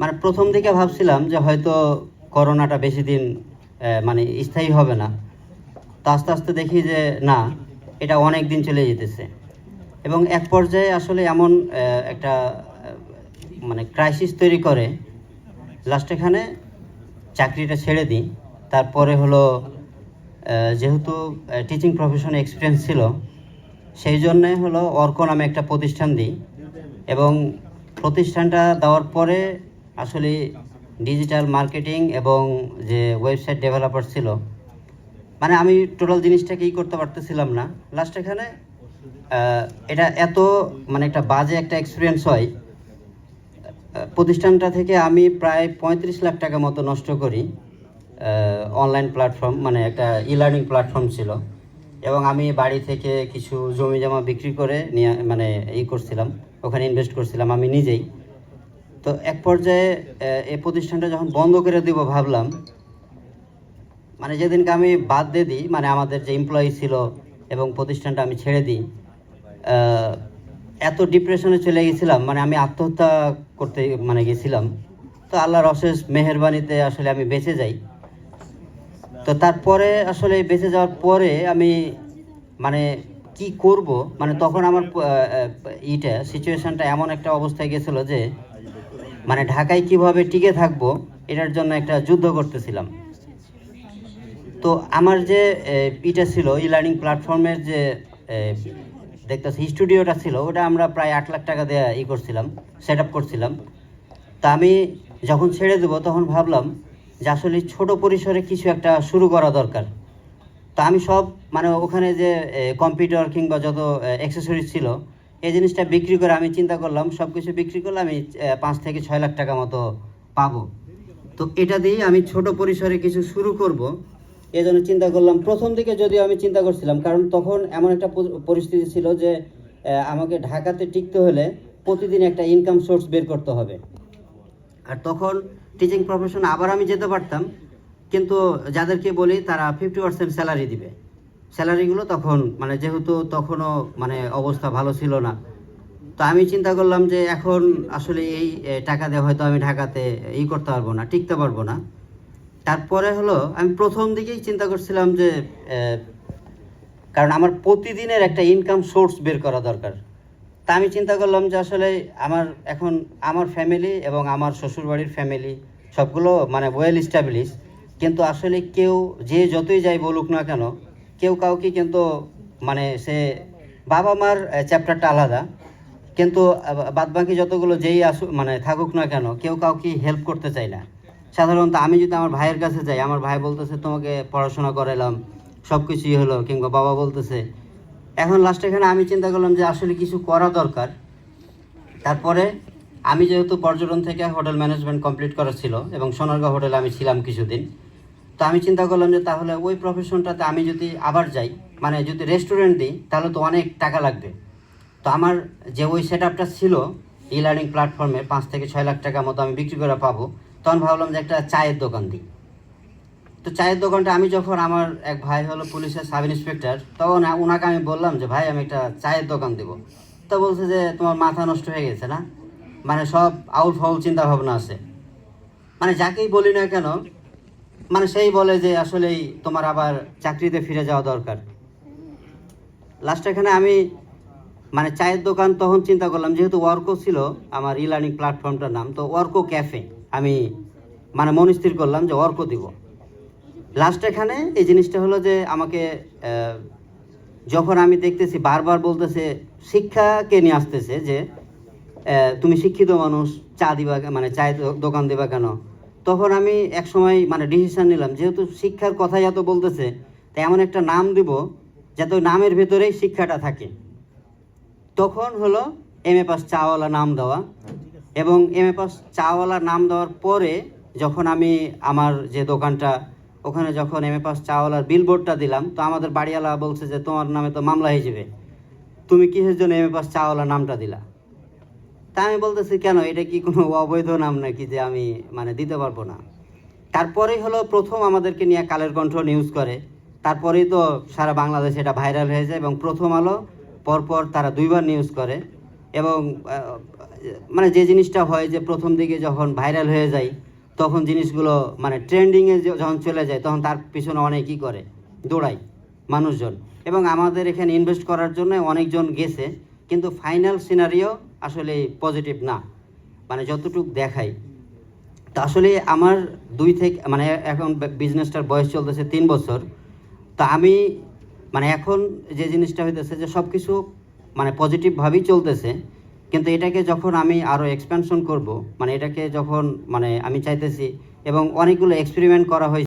মানে প্রথম দিকে ভাবছিলাম যে হয়তো করোনাটা বেশি দিন মানে স্থায়ী হবে না। তো আস্তে আস্তে দেখি যে না, এটা অনেক দিন চলে যেতেছে। এবং এক পর্যায়ে আসলে এমন একটা মানে ক্রাইসিস তৈরি করে। লাস্ট এখানে চাকরিটা ছেড়ে দিই। তারপরে হলো যেহেতু টিচিং প্রফেশনে এক্সপিরিয়েন্স ছিল, সেই জন্যে হলো অর্ক নামে একটা প্রতিষ্ঠান দিই। এবং প্রতিষ্ঠানটা দেওয়ার পরে আসলে ডিজিটাল মার্কেটিং এবং যে ওয়েবসাইট ডেভেলপার ছিল মানে আমি টোটাল জিনিসটাকে ই করতে পারতেছিলাম না। লাস্ট এখানে এটা এত মানে একটা বাজে একটা এক্সপিরিয়েন্স হয়। প্রতিষ্ঠানটা থেকে আমি প্রায় পঁয়ত্রিশ লাখ টাকা মতো নষ্ট করি। অনলাইন প্ল্যাটফর্ম মানে একটা ই লার্নিং প্ল্যাটফর্ম ছিল। এবং আমি বাড়ি থেকে কিছু জমি জমা বিক্রি করে নিয়ে মানে ই করছিলাম, ওখানে ইনভেস্ট করছিলাম আমি নিজেই। তো এক পর্যায়ে এই প্রতিষ্ঠানটা যখন বন্ধ করে দিব ভাবলাম মানে যেদিনকে আমি বাদ দিয়ে দিই মানে আমাদের যে এমপ্লয়ি ছিল এবং প্রতিষ্ঠানটা আমি ছেড়ে দিই এত ডিপ্রেশনে চলে গেছিলাম মানে আমি আত্মহত্যা করতে মানে গেছিলাম। তো আল্লাহর অশেষ মেহেরবানিতে আসলে আমি বেঁচে যাই। তো তারপরে আসলে বেঁচে যাওয়ার পরে আমি মানে কি করব মানে তখন আমার ইটা সিচুয়েশনটা এমন একটা অবস্থায় গেছিল যে মানে ঢাকায় কীভাবে টিকে থাকব, এটার জন্য একটা যুদ্ধ করতেছিলাম। তো আমার যে ইটা ছিল ই লার্নিং প্ল্যাটফর্মের যে দেখতেছি স্টুডিওটা ছিল, ওটা আমরা প্রায় আট লাখ টাকা দিয়ে ই করছিলাম সেট আপ করছিলাম। তা আমি যখন ছেড়ে দেবো, তখন ভাবলাম যে আসলে ছোট পরিসরে কিছু একটা শুরু করা দরকার। তা আমি সব মানে ওখানে যে কম্পিউটার কিংবা যত অ্যাক্সেসরিজ ছিল এই জিনিসটা বিক্রি করে আমি চিন্তা করলাম সব কিছু বিক্রি করলে আমি পাঁচ থেকে ছয় লাখ টাকা মতো পাবো। তো এটা দিয়েই আমি ছোট পরিসরে কিছু শুরু করব। এই জন্য চিন্তা করলাম, প্রথম দিকে যদিও আমি চিন্তা করছিলাম, কারণ তখন এমন একটা পরিস্থিতি ছিল যে আমাকে ঢাকাতে টিকতে হলে প্রতিদিন একটা ইনকাম সোর্স বের করতে হবে। আর তখন টিচিং প্রফেশন আবার আমি যেতে পারতাম, কিন্তু যাদেরকে বলি তারা ফিফটি পার্সেন্ট স্যালারি দিবে। স্যালারিগুলো তখন মানে যেহেতু তখনও মানে অবস্থা ভালো ছিল না। তো আমি চিন্তা করলাম যে এখন আসলে এই টাকা দিয়ে হয়তো আমি ঢাকাতে ই করতে পারব না, টিকতে পারব না। তারপরে হলো, আমি প্রথম দিকেই চিন্তা করছিলাম যে কারণ আমার প্রতিদিনের একটা ইনকাম সোর্স বের করা দরকার। তা আমি চিন্তা করলাম যে আসলে আমার এখন আমার ফ্যামিলি এবং আমার শ্বশুরবাড়ির ফ্যামিলি সবগুলো মানে ওয়েল স্টাবলিশ কিন্তু আসলে কেউ যে যতই যাই বলুক না কেন কেউ কাউকে কিন্তু মানে সে বাবা মার চ্যাপ্টারটা আলাদা। কিন্তু বাদ বাকি যতগুলো যেই আসু মানে থাকুক না কেন, কেউ কাউকে হেল্প করতে চায় না। সাধারণত আমি যদি আমার ভাইয়ের কাছে যাই, আমার ভাই বলতেছে, তোমাকে পড়াশোনা করালাম সব কিছুই হলো, কিংবা বাবা বলতেছে। এখন লাস্ট এখানে আমি চিন্তা করলাম যে আসলে কিছু করা দরকার। তারপরে আমি যেহেতু পর্যটন থেকে হোটেল ম্যানেজমেন্ট কমপ্লিট করা ছিল, এবং সোনারগাঁও হোটেলে আমি ছিলাম কিছুদিন তো আমি চিন্তা করলাম যে তাহলে ওই প্রফেশনটাতে আমি যদি আবার যাই মানে যদি রেস্টুরেন্ট দিই, তাহলে তো অনেক টাকা লাগবে। তো আমার যে ওই সেট আপটা ছিল ই লার্নিং প্ল্যাটফর্মে পাঁচ থেকে ছয় লাখ টাকা মতো আমি বিক্রি করে পাবো, তখন ভাবলাম যে একটা চায়ের দোকান দিই। তো চায়ের দোকানটা আমি যখন আমার এক ভাই হলো পুলিশের সাব ইন্সপেক্টর তখন ওনাকে আমি বললাম যে, ভাই, আমি একটা চায়ের দোকান দেবো। তো বলছে যে, তোমার মাথা নষ্ট হয়ে গেছে না? মানে সব আউট ফাউল চিন্তা ভাবনা আছে। মানে যাকেই বলি না কেন মানে সেই বলে যে আসলেই তোমার আবার চাকরিতে ফিরে যাওয়া দরকার। লাস্ট এখানে আমি মানে চায়ের দোকান তখন চিন্তা করলাম, যেহেতু ওয়ার্কো ছিল আমার ই লার্নিং প্ল্যাটফর্মটার নাম, তো ওয়ার্কো ক্যাফে আমি মানে মনস্থির করলাম যে ওয়ার্কো দিব। লাস্ট এখানে এই জিনিসটা হলো যে আমাকে যখন আমি দেখতেছি, বারবার বলতেছে, শিক্ষাকে নিয়ে আসতেছে যে তুমি শিক্ষিত মানুষ, চা দিবা মানে চায়ের দোকান দিবা কেন? তখন আমি এক সময় মানে ডিসিশন নিলাম। যেহেতু শিক্ষার কথাই এত বলতেছে তাই এমন একটা নাম দিব যাতে ওই নামের ভেতরেই শিক্ষাটা থাকে। তখন হলো এম এ পাস চাওয়ালা নাম দেওয়া এবং এম এ পাস চাওয়ালা নাম দেওয়ার পরে যখন আমি আমার যে দোকানটা, ওখানে যখন এম এ পাস চাওয়ালার বিলবোর্ডটা দিলাম, তো আমাদের বাড়িওয়ালা বলছে যে, তোমার নামে তো মামলা হয়ে যাবে। তুমি কিসের জন্য এম এ পাস চাওয়ালা নামটা দিলা? তা আমি বলতেছি, কেন? এটা কি কোনো অবৈধ নাম নাকি যে আমি মানে দিতে পারব না? তারপরেই হলো প্রথম আমাদেরকে নিয়ে কালের কণ্ঠ নিউজ করে। তারপরেই তো সারা বাংলাদেশে এটা ভাইরাল হয়ে যায় এবং প্রথম আলো পরপর তারা দুইবার নিউজ করে। এবং মানে যে জিনিসটা হয় যে প্রথম দিকে যখন ভাইরাল হয়ে যায়, তখন জিনিসগুলো মানে ট্রেন্ডিংয়ে যখন চলে যায়, তখন তার পিছনে অনেক কী করে, দৌড়ায় মানুষজন। এবং আমাদের এখানে ইনভেস্ট করার জন্য অনেকজন গেছে। কিন্তু ফাইনাল সিনারিও আসলে পজিটিভ না। মানে যতটুক দেখাই। তা আসলে আমার দুই থেকে মানে এখন বিজনেসটার বয়স চলতেছে তিন বছর। তা আমি মানে এখন যে জিনিসটা হইতেছে যে সব কিছু মানে পজিটিভভাবেই চলতেছে। কিন্তু এটাকে যখন আমি আরও এক্সপ্যানশন করব মানে এটাকে যখন মানে আমি চাইতেছি এবং অনেকগুলো এক্সপেরিমেন্ট করা হয়েছে